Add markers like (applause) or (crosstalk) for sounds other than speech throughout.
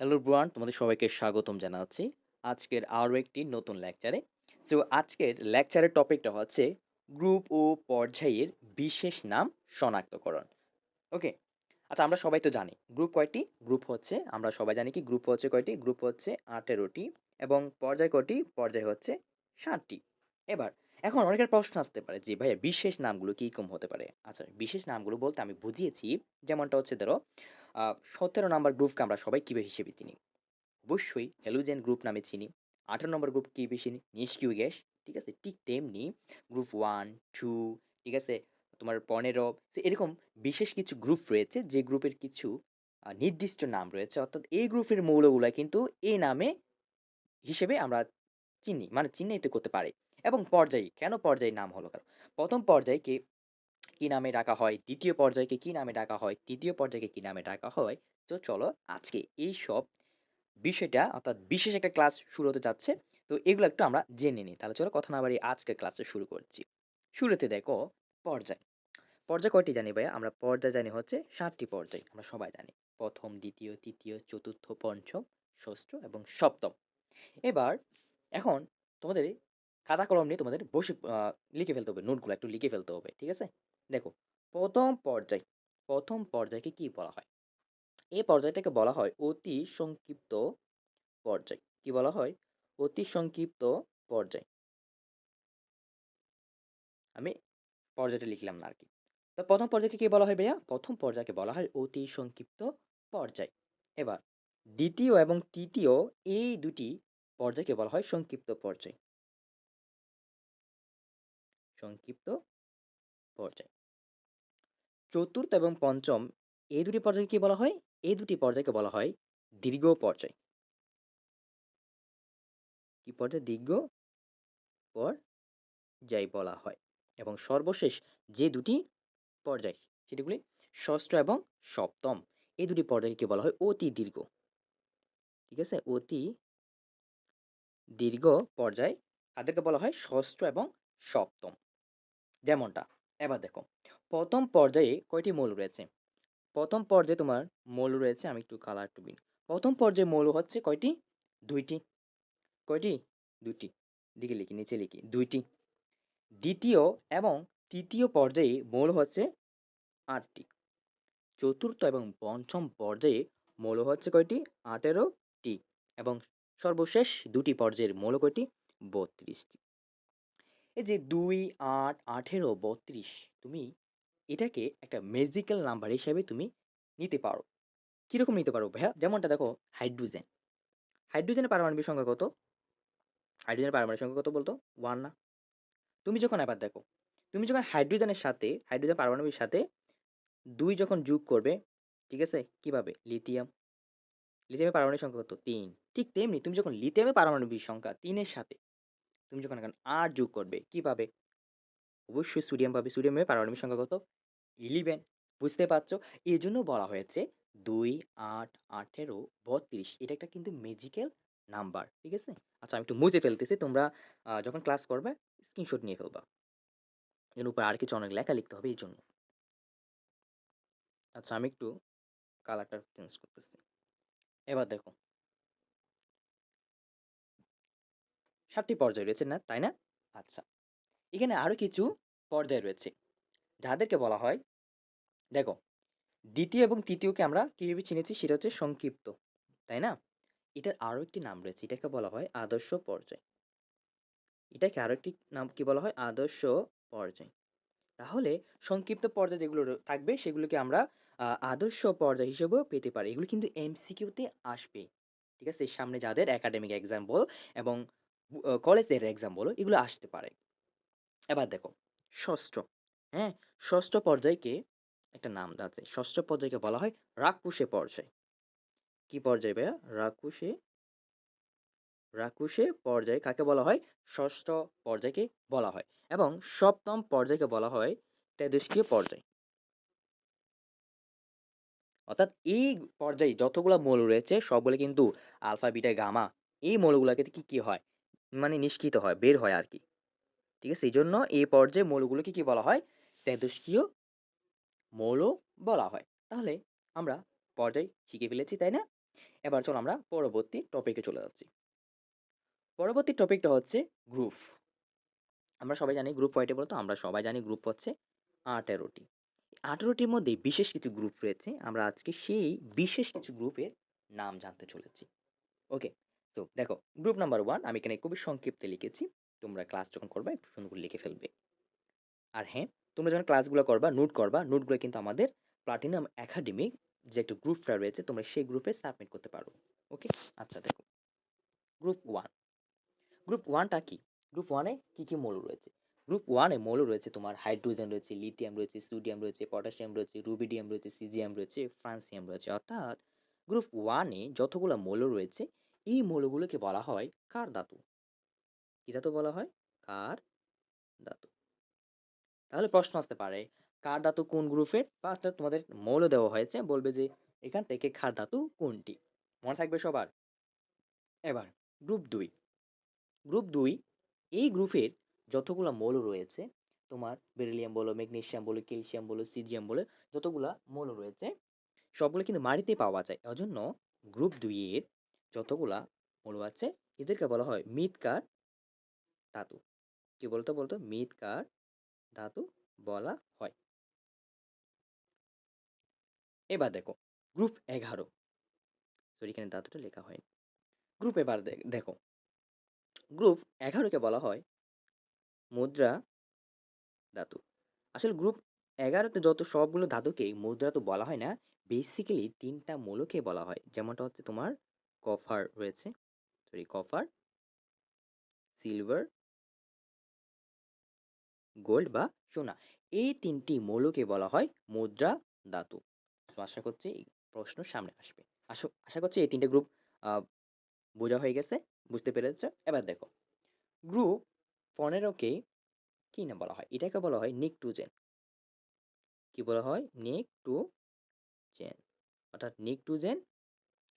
Hello ব্রুয়ান তোমাদের সবাইকে স্বাগতম জানাচ্ছি আজকের আরও একটি নতুন লেকচারে সো আজকের লেকচারের টপিকটা হচ্ছে গ্রুপ ও পর্যায়ের বিশেষ নাম শনাক্তকরণ। ওকে আচ্ছা আমরা সবাই তো জানি গ্রুপ কয়টি? গ্রুপ হচ্ছে, আমরা সবাই জানি কি গ্রুপ হচ্ছে কয়টি? গ্রুপ হচ্ছে আঠেরোটি এবং পর্যায় কয়টি? পর্যায় হচ্ছে ষাটটি। এবার, এখন অনেকের প্রশ্ন আসতে পারে যে, ভাইয়া, বিশেষ নামগুলো কী কম হতে পারে? আচ্ছা বিশেষ নামগুলো বলতে আমি বুঝিয়েছি, যেমনটা হচ্ছে ধরো সতেরো নাম্বার গ্রুপকে আমরা সবাই কী হিসেবে চিনি। অবশ্যই হ্যালোজেন গ্রুপ নামে চিনি, আঠারো নম্বর গ্রুপ কী বেশি নিষ্ক্রিয় গ্যাস, ঠিক আছে? ঠিক তেমনি গ্রুপ ওয়ান, টু, ঠিক আছে? তোমার পনেরো এরকম বিশেষ কিছু গ্রুপ রয়েছে, যে গ্রুপের কিছু নির্দিষ্ট নাম রয়েছে, অর্থাৎ এই গ্রুপের মৌলগুলো কিন্তু এই নামে হিসেবে আমরা চিনি মানে চিহ্নিত করতে পারি। এবং পর্যায়, কেন পর্যায় নাম হলো কারণ প্রথম পর্যায়কে কি নামে ডাকা হয়, দ্বিতীয় পর্যায়কে কি নামে ডাকা হয়, তৃতীয় পর্যায়কে কি নামে ডাকা হয়। তো চলো আজকে এই সব বিষয়টা অর্থাৎ বিশেষ একটা ক্লাস শুরু হতে যাচ্ছে। তো এগুলো একটু আমরা জেনে নিই। তাহলে চলো কথা না বাড়ি আজকের ক্লাসে শুরু করছি। শুরুতে দেখো পর্যায়। পর্যায় কয়টি জানি ভাইয়া? আমরা পর্যায় জানি হচ্ছে সাতটি পর্যায়, আমরা সবাই জানি। প্রথম, দ্বিতীয়, তৃতীয়, চতুর্থ, পঞ্চম, ষষ্ঠ এবং সপ্তম। এবার এখন তোমাদের খাতা কলম নিয়ে তোমাদের বসে লিখে ফেলতে হবে, নোটগুলো একটু লিখে ফেলতে হবে, ঠিক আছে? দেখো, প্রথম পর্যায়, প্রথম পর্যায়কে কি বলা হয়? এই পর্যায়টাকে বলা হয় অতি সংক্ষিপ্ত পর্যায়। কি বলা হয়? অতি সংক্ষিপ্ত পর্যায়। আমি পর্যায়টা লিখলাম না আর কি তো প্রথম পর্যায়কে কি বলা হয় ভাইয়া? প্রথম পর্যায়কে বলা হয় অতি সংক্ষিপ্ত পর্যায়। এবার, দ্বিতীয় এবং তৃতীয় এই দুটি পর্যায়কে বলা হয় সংক্ষিপ্ত পর্যায়। সংক্ষিপ্ত পর্যায়। চতুর্থ এবং পঞ্চম এই দুটি পর্যায়কে কি বলা হয়? এই দুটি পর্যায়কে বলা হয় দীর্ঘ পর্যায়। কি পর্যায়? দীর্ঘ পর্যায় বলা হয়। এবং সর্বশেষ যে দুটি পর্যায় সেটিগুলি ষষ্ঠ এবং সপ্তম, এই দুটি পর্যায়কে বলা হয় অতি দীর্ঘ। ঠিক আছে? অতি দীর্ঘ পর্যায় তাদেরকে বলা হয় ষষ্ঠ এবং সপ্তম। যেমনটা এবার দেখো, প্রথম পর্যায়ে কয়টি মৌল রয়েছে? প্রথম পর্যায়ে তোমার মৌল রয়েছে, আমি একটু কালার একটু বিন প্রথম পর্যায়ে মৌল হচ্ছে কয়টি? দুইটি। কয়টি? দুইটি। দিকে লিখি, নিচে লিখি, দুইটি। দ্বিতীয় এবং তৃতীয় পর্যায়ে মৌল হচ্ছে আটটি। চতুর্থ এবং পঞ্চম পর্যায়ে মৌল হচ্ছে কয়টি? আঠেরোটি এবং সর্বশেষ দুটি পর্যায়ের মৌল কয়টি? বত্রিশটি। এই যে দুই, আট, আঠেরো, বত্রিশ, তুমি এটাকে একটা ম্যাজিক্যাল নাম্বার হিসাবে তুমি নিতে পারো। কীরকম নিতে পারো ভাইয়া? যেমনটা দেখো হাইড্রোজেন হাইড্রোজেনের পারমাণবিক সংখ্যা কত? হাইড্রোজেনের পারমাণবিক সংখ্যা কত বলতো? ওয়ান না। তুমি যখন এবার দেখো, তুমি যখন হাইড্রোজেনের সাথে হাইড্রোজেন পারমাণবিক সাথে দুই যখন যোগ করবে, ঠিক আছে? কীভাবে? লিথিয়াম লিথিয়ামের পারমাণবিক সংখ্যা কত? তিন। ঠিক তেমনি তুমি যখন লিথিয়ামের পারমাণবিক সংখ্যা তিনের সাথে তুমি যখন এখন আর যোগ করবে, কি পাবে? অবশ্যই সোডিয়াম পাবে। সোডিয়ামের পারমাণবিক সংখ্যা কত? ইলেভেন বুঝতে পারছ? এই জন্য বলা হয়েছে দুই, আট, আঠেরো, বত্রিশ। এটা একটা কিন্তু ম্যাজিক্যাল নাম্বার ঠিক আছে? আচ্ছা আমি একটু মুছে ফেলতেছি। তোমরা যখন ক্লাস করবে স্ক্রিনশট নিয়ে ফেলবা। এর উপর আর কিছু অনেক লেখা লিখতে হবে এই জন্য আচ্ছা আমি একটু কালারটা চেঞ্জ করতেছি। এবার দেখো। সাতটি পর্যায় রয়েছে না, তাই না? আচ্ছা এখানে আরও কিছু পর্যায় রয়েছে। যাদেরকে বলা হয়, দেখো, দ্বিতীয় এবং তৃতীয়কে আমরা কীভাবে চিনেছি সেটা হচ্ছে সংক্ষিপ্ত, তাই না? এটার আরও একটি নাম রয়েছে, এটাকে বলা হয় আদর্শ পর্যায়। এটাকে আরও একটি নাম কি বলা হয়? আদর্শ পর্যায়। তাহলে সংক্ষিপ্ত পর্যায় যেগুলো থাকবে সেগুলোকে আমরা আদর্শ পর্যায় হিসেবেও পেতে পারি। এগুলো কিন্তু এমসিকিউতে আসবে। ঠিক আছে, সামনে যাদের একাডেমিক এক্সাম্পল বল এবং কলেজের এক্সাম বলো, এগুলো আসতে পারে। এবার দেখো, ষষ্ঠ হ্যাঁ? ষষ্ঠ পর্যায়কে একটা নাম আছে। ষষ্ঠ পর্যায়কে বলা হয় রাকুশে পর্যায়। কি পর্যায় ভাইয়া? রাকুশে রাকুশে পর্যায় কাকে বলা হয়? ষষ্ঠ পর্যায়কে বলা হয় এবং সপ্তম পর্যায়কে বলা হয় তেজস্ক্রিয় পর্যায়। অর্থাৎ এই পর্যায়ে যতগুলো মৌল রয়েছে, সবগুলো কিন্তু আলফা, বিটা, গামা, এই মৌলগুলোকে কি কি হয়? মানে নিষ্কৃত হয়, বের হয় আর কি ঠিক আছে? এই জন্য এই পর্যায়ে মৌলগুলোকে কি বলা হয়? তেজস্ক্রিয় মৌল বলা হয়। তাহলে আমরা পর্যায় শিখে ফেলেছি, তাই না? এবার চলো আমরা পরবর্তী টপিকে চলে যাচ্ছি। পরবর্তী টপিকটা হচ্ছে গ্রুপ আমরা সবাই জানি গ্রুপ কয়টি বলতো, আমরা সবাই জানি গ্রুপ হচ্ছে আঠেরোটি। আঠেরোটির মধ্যে বিশেষ কিছু গ্রুপ রয়েছে, আমরা আজকে সেই বিশেষ কিছু গ্রুপের নাম জানতে চলেছি। ওকে তো দেখো গ্রুপ নাম্বার ওয়ান আমি এখানে খুবই সংক্ষিপ্তে লিখেছি। তোমরা ক্লাস যখন করবা, একটু সুন্দর করে লিখে ফেলবে। আর হ্যাঁ তোমরা যখন ক্লাসগুলো করবা নোট করবা নোটগুলো কিন্তু আমাদের প্লাটিনাম একাডেমিক যে একটা গ্রুপটা রয়েছে, তোমরা সেই গ্রুপে সাবমিট করতে পারো। ওকে আচ্ছা দেখো। গ্রুপ ওয়ান গ্রুপ ওয়ানটা কি? গ্রুপ ওয়ানে কী কী মৌল রয়েছে? গ্রুপ ওয়ানে মৌল রয়েছে তোমার হাইড্রোজেন রয়েছে লিথিয়াম রয়েছে সোডিয়াম রয়েছে পটাশিয়াম রয়েছে রুবিডিয়াম রয়েছে সিজিয়াম রয়েছে ফ্রান্সিয়াম রয়েছে। অর্থাৎ গ্রুপ ওয়ানে যতগুলো মৌল রয়েছে এই মৌলগুলোকে বলা হয় কার ধাতু? কি ধাতু বলা হয়? কার ধাতু। তাহলে প্রশ্ন আসতে পারে, কার ধাতু কোন গ্রুপের? বা তোমাদের মৌল দেওয়া হয়েছে, বলবে যে এখান থেকে ক্ষার ধাতু কোনটি? মনে থাকবে সবার? এবার, গ্রুপ দুই। গ্রুপ দুই, এই গ্রুপের যতগুলো মৌল রয়েছে, তোমার বেরিলিয়াম বলো ম্যাগনেশিয়াম বলো, ক্যালসিয়াম বলো, সিজিয়াম বলো, যতগুলো মৌল রয়েছে, সবগুলো কিন্তু মাটিতে পাওয়া যায়। এজন্য গ্রুপ দুইয়ের যতগুলা মৌল আছে, এদেরকে বলা হয় মৃৎকার ধাতু। কি বলতো বলতো? মৃৎকার ধাতু বলা হয়। এবার দেখো গ্রুপ এগারো। সরি এখানে ধাতুটা লেখা হয় গ্রুপ এবার দেখো। গ্রুপ এগারোকে বলা হয় মুদ্রা ধাতু। আসলে গ্রুপ এগারোতে যত সবগুলো ধাতুকে মুদ্রা তো বলা হয় না বেসিক্যালি তিনটা মৌলকে বলা হয়। যেমনটা হচ্ছে তোমার কপার রয়েছে সরি কপার সিলভার গোল্ড বা সোনা। এই তিনটি মৌলকে বলা হয় মুদ্রা ধাতু। তো আশা করছি এই প্রশ্ন সামনে আসবে। আশা আশা করছি এই তিনটে গ্রুপ বোঝা হয়ে গেছে, বুঝতে পেরেছ? এবার দেখো গ্রুপ পনেরোকে কি না বলা হয়? এটাকে বলা হয় নিক টু জেন কি বলা হয়? নিক টু জেন অর্থাৎ নিকটুজেন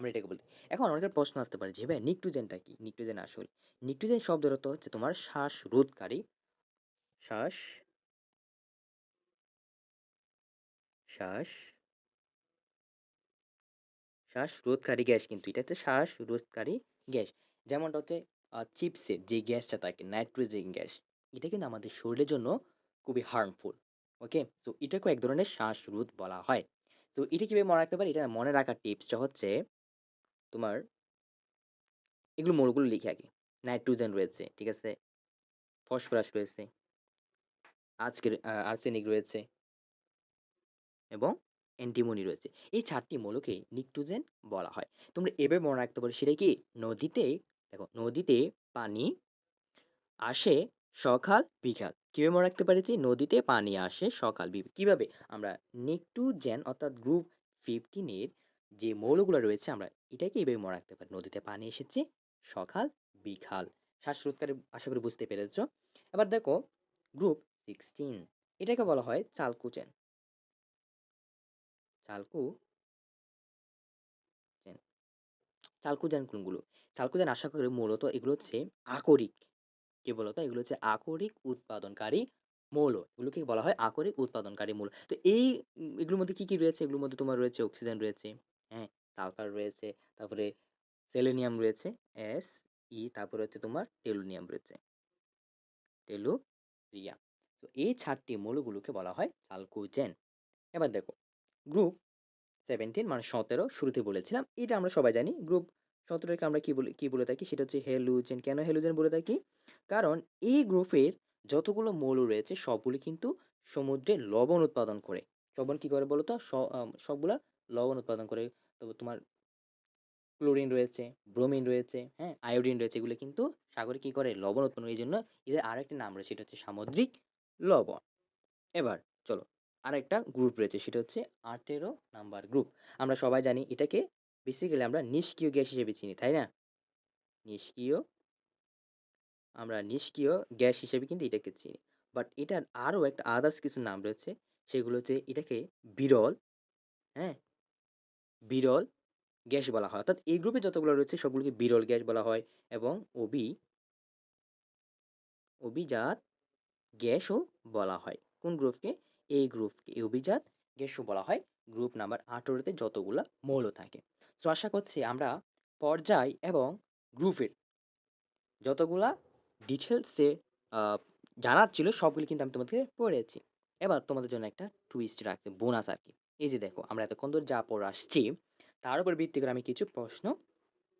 আমরা এটাকে বলি। এখন অনেকের প্রশ্ন আসতে পারে যে ভাই নিকটুজেনটা কি? নিকটুজেন আসল। নিকটুজেন শব্দের অর্থ হচ্ছে তোমার শ্বাসরোধকারী। শ্বাস শ্বাস শ্বাস রোধকারী গ্যাস কিন্তু, এটা হচ্ছে শ্বাস রোধকারী গ্যাস। যেমনটা হচ্ছে চিপসের যে গ্যাসটা থাকে, নাইট্রোজেন গ্যাস, এটা কিন্তু আমাদের শরীরের জন্য খুবই হার্মফুল ওকে তো এটাকেও এক ধরনের শ্বাসরোধ বলা হয়। তো এটা কীভাবে মনে রাখতে পারি? এটা মনে রাখার টিপসটা হচ্ছে তোমার এগুলো মৌলগুলো লিখে আগে। নাইট্রোজেন রয়েছে, ঠিক আছে? ফসফরাস রয়েছে, আজকের আর্সেনিক রয়েছে এবং অ্যান্টিমনি রয়েছে। এই চারটি মৌলকে নিকটোজেন বলা হয়। তোমরা এভাবে মনে রাখতে পারো, সেটা কি? নদীতে, দেখো, নদীতে পানি আসে সকাল বিকাল। কীভাবে মনে রাখতে পারি যে নদীতে পানি আসে সকাল বিকাল। কীভাবে? আমরা নিকটোজেন অর্থাৎ গ্রুপ ফিফটিনের যে মৌলগুলো রয়েছে, আমরা এটাকে এইভাবে মনে রাখতে পারি। নদীতে পানি এসেছে, সকাল, বিকাল। শ্বাসরোধকারী, আশা করি বুঝতে পেরেছ। এবার দেখো গ্রুপ সিক্সটিন এটাকে বলা হয় চালকুচেন। চালকু চেন চালকুজান কোনগুলো? চালকুজান আশা করি মূলত এগুলো হচ্ছে আকরিক। কি বলতো? এগুলো হচ্ছে আকরিক উৎপাদনকারী মৌল। এগুলোকে বলা হয় আকরিক উৎপাদনকারী মৌল। তো এই এগুলোর মধ্যে কি কি রয়েছে? এগুলোর মধ্যে তোমার রয়েছে অক্সিজেন রয়েছে। হ্যাঁ সালফার রয়েছে তারপরে সেলেনিয়াম রয়েছে এস ই তারপরে হচ্ছে তোমার টেলুনিয়াম রয়েছে। টেলুরিয়া তো এই চারটি মৌলগুলোকে বলা হয় চালকুজেন এবার দেখো গ্রুপ সেভেন্টিন মানে সতেরো, শুরুতে বলেছিলাম, এটা আমরা সবাই জানি। গ্রুপ সতেরোকে আমরা কি বলে, কী বলে থাকি? সেটা হচ্ছে হেলুজেন কেন হেলুজেন বলে থাকি? কারণ এই গ্রুপের যতগুলো মৌল রয়েছে, সবগুলি কিন্তু সমুদ্রে লবণ উৎপাদন করে। লবণ কী করে বলো তো সবগুলা লবণ উৎপাদন করে, তো তোমার ক্লোরিন রয়েছে, ব্রোমিন রয়েছে হ্যাঁ আয়োডিন রয়েছে, এগুলো কিন্তু সাগরে কি করে? লবণ উৎপন্ন এই জন্য এদের আরেকটি নাম রয়েছে, সেটা হচ্ছে সামুদ্রিক লবণ। এবার চলো, আরেকটা গ্রুপ রয়েছে, সেটা হচ্ছে আঠেরো নাম্বার গ্রুপ আমরা সবাই জানি এটাকে বেসিক্যালি আমরা নিষ্ক্রিয় গ্যাস হিসেবে চিনি, তাই না? নিষ্ক্রিয়, আমরা নিষ্ক্রিয় গ্যাস হিসেবে কিন্তু এটাকে চিনি। বাট এটার আরও একটা আদার্স কিছু নাম রয়েছে, সেগুলো হচ্ছে এটাকে বিরল হ্যাঁ বিরল গ্যাস বলা হয়। অর্থাৎ এই গ্রুপে যতগুলো রয়েছে সবগুলোকে বিরল গ্যাস বলা হয় এবং অবি অভিজাত গ্যাসও বলা হয়। কোন গ্রুপকে এই গ্রুপকে এই অভিজাত গ্যাসও বলা হয়। গ্রুপ নাম্বার আঠেরোতে যতগুলা মৌল থাকে। সো আশা করছি আমরা পর্যায় এবং গ্রুপের যতগুলা ডিটেলসে জানার ছিল সবগুলো কিন্তু আমি তোমাদেরকে পড়েছি। এবার তোমাদের জন্য একটা টুইস্ট রাখছি বোনাস আরকি। এই যে দেখো, আমরা এতক্ষণ ধরে যা পড়ে আসছি, তার উপর ভিত্তি করে আমি কিছু প্রশ্ন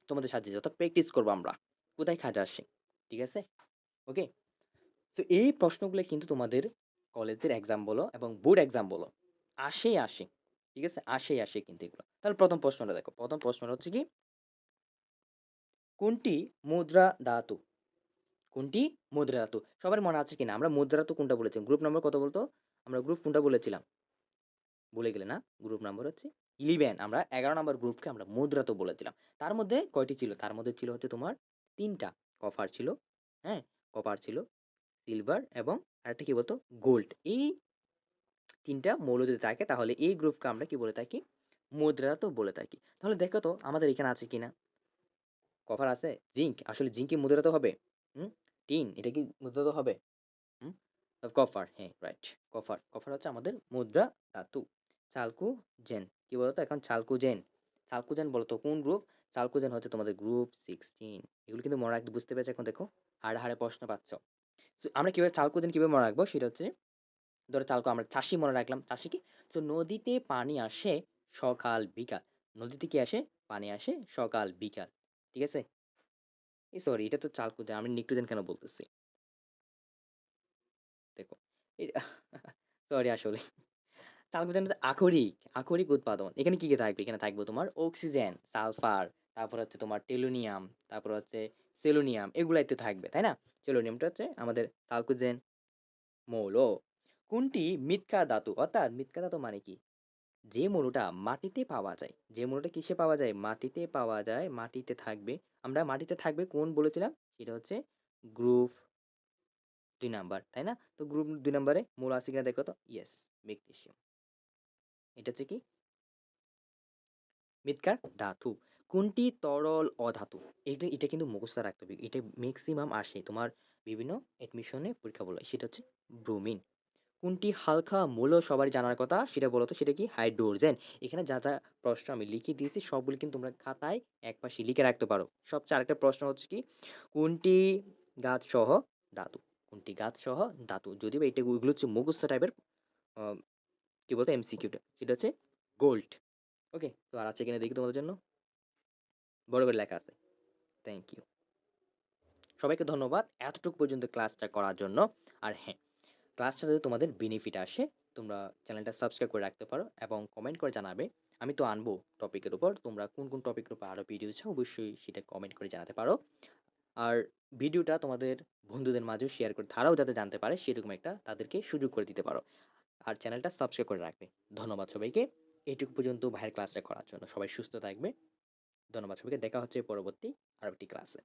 তোমাদের সাথে যত প্র্যাকটিস করব আমরা। কোথায় কাজে আসে। ঠিক আছে? ওকে? তো এই প্রশ্নগুলো কিন্তু তোমাদের কলেজের এক্সাম বলো এবং বোর্ড এক্সাম বলো, আসেই আসে। ঠিক আছে? আসেই আসে কিন্তু এগুলো। তাহলে প্রথম প্রশ্নটা দেখো। প্রথম প্রশ্নটা হচ্ছে কি? কোনটি মুদ্রা ধাতু? কোনটি মুদ্রা ধাতু? সবার মনে আছে কিনা? আমরা মুদ্রা ধাতু কোনটা বলেছিলাম? গ্রুপ নাম্বার কত বলতো? আমরা গ্রুপ কোনটা বলেছিলাম? ভুলে গেলে না? গ্রুপ নাম্বার হচ্ছে 11 আমরা ১১ নাম্বার গ্রুপকে আমরা মুদ্রা ধাতু বলেছিলাম। তার মধ্যে কয়টি ছিল? তার মধ্যে ছিল হচ্ছে তোমার ৩ টা। কপার ছিল, হ্যাঁ? কপার ছিল, সিলভার এবং আরেকটা কি বলতো? গোল্ড। এই তিনটা মৌল যদি থাকে তাহলে এই গ্রুপকে আমরা কি বলে থাকি? মুদ্রা তো বলে থাকি। তাহলে দেখো তো আমাদের এখানে আছে কি না কপার আছে? জিঙ্ক আসলে জিংক কি মুদ্রা তো হবে? হুম? টিন এটা কি মুদ্রা তো হবে? হুম? কপার হ্যাঁ, রাইট। কপার। কপার হচ্ছে আমাদের মুদ্রা ধাতু। চালকোজেন কি বলতো? এখন চালকোজেন। চালকোজেন বলতো কোন গ্রুপ? চালকোজেন হচ্ছে তোমাদের গ্রুপ 16 এগুলো কিন্তু মনে রাখতে বুঝতে পেরেছ এখন দেখো? হাড়ে, হাড়ে প্রশ্ন পাচ্ছ। আমরা কীভাবে চালকোজেন কীভাবে মনে রাখব? সেটা হচ্ছে ধরো চালকো আমরা চাষি মনে রাখলাম। চাষি কি? সো নদীতে পানি আসে সকাল বিকাল। নদীতে কি আসে? পানি আসে সকাল বিকাল। ঠিক আছে? এই সরি এটা তো চালকোজেন। আমি নিক্টোজেন কেন বলতেছি? দেখো সরি (laughs) আসলে। চালকোজেন হচ্ছে আকরিক, আকরিক উৎপাদন। এখানে কি, কি থাকবে? এখানে থাকবে তোমার অক্সিজেন, সালফার, তারপর হচ্ছে তোমার টেলুনিয়াম, তারপর হচ্ছে সেলুনিয়াম এগুলাই তো থাকবে, তাই না? সেলোনিয়ামটা হচ্ছে আমাদের চালকোজেন মৌল। কোনটি মৃৎকা ধাতু? অর্থাৎ মৃৎকা ধাতু মানে কি? যে মৌলটা মাটিতে পাওয়া যায়। যে মৌলটা কিসে পাওয়া যায়? মাটিতে পাওয়া যায়, মাটিতে থাকবে। আমরা মাটিতে থাকবে কোন বলেছিলাম? সেটা হচ্ছে গ্রুপ দুই নাম্বার, তাই না? তো গ্রুপ দুই নাম্বারে মৌল আছে কিনা দেখো তো? Yes, magnesium. এটা হচ্ছে কি? মৃৎকার ধাতু। কোনটি তরল অধাতু? এটা এটা কিন্তু মুখস্থ রাখতে হবে। এটা ম্যাক্সিমাম আসে তোমার বিভিন্ন অ্যাডমিশনে পরীক্ষা বলে। সেটা হচ্ছে ব্রোমিন। কোনটি হালকা মৌল সবারই জানার কথা? সেটা বলো তো সেটা কি? হাইড্রোজেন। এখানে যা, যা প্রশ্ন আমি লিখে দিয়েছি সবগুলো কিন্তু তোমরা খাতায় একপাশে লিখে রাখতে পারো। সবচেয়ে আরেকটা প্রশ্ন হচ্ছে কি? কোনটি গাছ সহ ধাতু? কোনটি গাছসহ ধাতু? যদিও এটা ওইগুলো হচ্ছে মুখস্থ টাইপের কি বলতো? এমসিকিউটা। সেটা হচ্ছে গোল্ড। ওকে? তো আর আছে কিনা দেখি তোমাদের জন্য? বড় করে লেখা আছে। Thank you. সবাইকে ধন্যবাদ এতটুকু পর্যন্ত ক্লাসটা করার জন্য। আর হ্যাঁ, ক্লাসটা যাতে তোমাদের বেনিফিট আসে তোমরা চ্যানেলটা সাবস্ক্রাইব করে রাখতে পারো এবং কমেন্ট করে জানাবে। আমি তো আনব টপিকের উপর। তোমরা কোন, কোন টপিকের উপর আরও ভিডিও চাও অবশ্যই সেটা কমেন্ট করে জানাতে পারো। আর ভিডিওটা তোমাদের বন্ধুদের মাঝেও শেয়ার করে তারাও যাতে জানতে পারে সেরকম একটা তাদেরকে সুযোগ করে দিতে পারো। আর চ্যানেলটা সাবস্ক্রাইব করে রাখবে। ধন্যবাদ সবাইকে। এইটুকু পর্যন্ত ভাইয়ের ক্লাসটা করার জন্য। সবাই সুস্থ থাকবে। ধন্যবাদ সবাইকে। দেখা হচ্ছে পরবর্তী আর একটি ক্লাসে।